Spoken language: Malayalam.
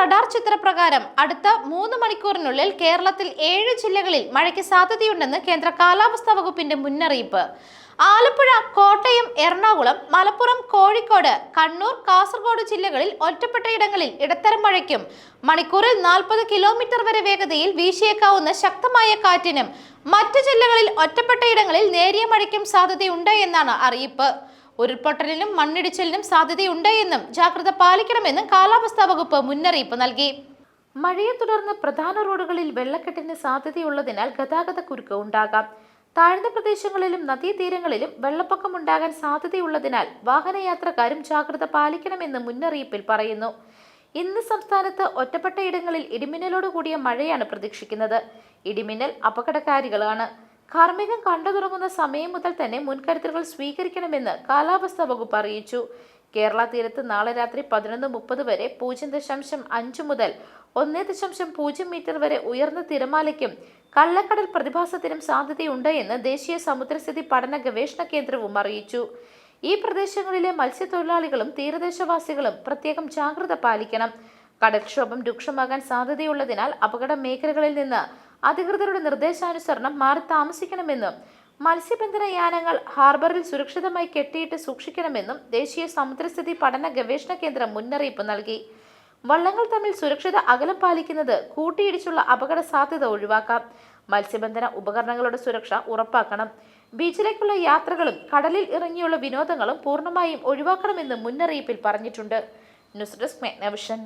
റഡാർ ചിത്രപ്രകാരം അടുത്ത മൂന്ന് മണിക്കൂറിനുള്ളിൽ കേരളത്തിൽ ഏഴ് ജില്ലകളിൽ മഴയ്ക്ക് സാധ്യതയുണ്ടെന്ന് കേന്ദ്ര കാലാവസ്ഥാ വകുപ്പിന്റെ മുന്നറിയിപ്പ്. ആലപ്പുഴ കോട്ടയം എറണാകുളം മലപ്പുറം കോഴിക്കോട് കണ്ണൂർ കാസർഗോഡ് ജില്ലകളിൽ ഒറ്റപ്പെട്ടയിടങ്ങളിൽ ഇടത്തരം മഴയ്ക്കും. മണിക്കൂറിൽ നാൽപ്പത് കിലോമീറ്റർ വരെ വേഗതയിൽ വീശിയേക്കാവുന്ന ശക്തമായ കാറ്റിനും മറ്റു ജില്ലകളിൽ ഒറ്റപ്പെട്ടയിടങ്ങളിൽ നേരിയ മഴയ്ക്കും സാധ്യതയുണ്ട് എന്നാണ് അറിയിപ്പ്. ഉരുൾപൊട്ടലിനും മണ്ണിടിച്ചിലിനും സാധ്യതയുണ്ട് എന്നും ജാഗ്രത പാലിക്കണമെന്നും കാലാവസ്ഥാ വകുപ്പ് മുന്നറിയിപ്പ് നൽകി. മഴയെ തുടർന്ന് പ്രധാന റോഡുകളിൽ വെള്ളക്കെട്ടിന് സാധ്യതയുള്ളതിനാൽ ഗതാഗത കുരുക്ക് ഉണ്ടാകാം. താഴ്ന്ന പ്രദേശങ്ങളിലും നദീതീരങ്ങളിലും വെള്ളപ്പൊക്കം ഉണ്ടാകാൻ സാധ്യതയുള്ളതിനാൽ വാഹനയാത്രക്കാരും ജാഗ്രത പാലിക്കണമെന്ന് മുന്നറിയിപ്പിൽ പറയുന്നു. ഇന്ന് സംസ്ഥാനത്ത് ഒറ്റപ്പെട്ട ഇടങ്ങളിൽ ഇടിമിന്നലോട് കൂടിയ മഴയാണ് പ്രതീക്ഷിക്കുന്നത്. ഇടിമിന്നൽ അപകടകാരികളാണ്. കാർമികം കണ്ടു തുടങ്ങുന്ന സമയം മുതൽ തന്നെ മുൻകരുതലുകൾ സ്വീകരിക്കണമെന്ന് കാലാവസ്ഥാ വകുപ്പ് അറിയിച്ചു. കേരള തീരത്ത് നാളെ രാത്രി പതിനൊന്ന് മുപ്പത് വരെ പൂജ്യം ദശാംശം അഞ്ച് മുതൽ ഒന്ന് ദശാംശം പൂജ്യം മീറ്റർ വരെ ഉയർന്ന തിരമാലയ്ക്കും കള്ളക്കടൽ പ്രതിഭാസത്തിനും സാധ്യതയുണ്ട് എന്ന് ദേശീയ സമുദ്രസ്ഥിതി പഠന ഗവേഷണ കേന്ദ്രവും അറിയിച്ചു. ഈ പ്രദേശങ്ങളിലെ മത്സ്യത്തൊഴിലാളികളും തീരദേശവാസികളും പ്രത്യേകം ജാഗ്രത പാലിക്കണം. കടൽക്ഷോഭം രൂക്ഷമാകാൻ സാധ്യതയുള്ളതിനാൽ അപകട മേഖലകളിൽ നിന്ന് അധികൃതരുടെ നിർദ്ദേശാനുസരണം മാറി താമസിക്കണമെന്നും മത്സ്യബന്ധന യാനങ്ങൾ ഹാർബറിൽ സുരക്ഷിതമായി കെട്ടിയിട്ട് സൂക്ഷിക്കണമെന്നും ദേശീയ സമുദ്രസ്ഥിതി പഠന ഗവേഷണ കേന്ദ്രം മുന്നറിയിപ്പ് നൽകി. വള്ളങ്ങൾ തമ്മിൽ സുരക്ഷിത അകലം പാലിക്കുന്നത് കൂട്ടിയിടിച്ചുള്ള അപകട സാധ്യത ഒഴിവാക്കാം. മത്സ്യബന്ധന ഉപകരണങ്ങളുടെ സുരക്ഷ ഉറപ്പാക്കണം. ബീച്ചിലേക്കുള്ള യാത്രകളും കടലിൽ ഇറങ്ങിയുള്ള വിനോദങ്ങളും പൂർണമായും ഒഴിവാക്കണമെന്ന് മുന്നറിയിപ്പിൽ പറഞ്ഞിട്ടുണ്ട്. News desk മെഗ്നവിഷൻ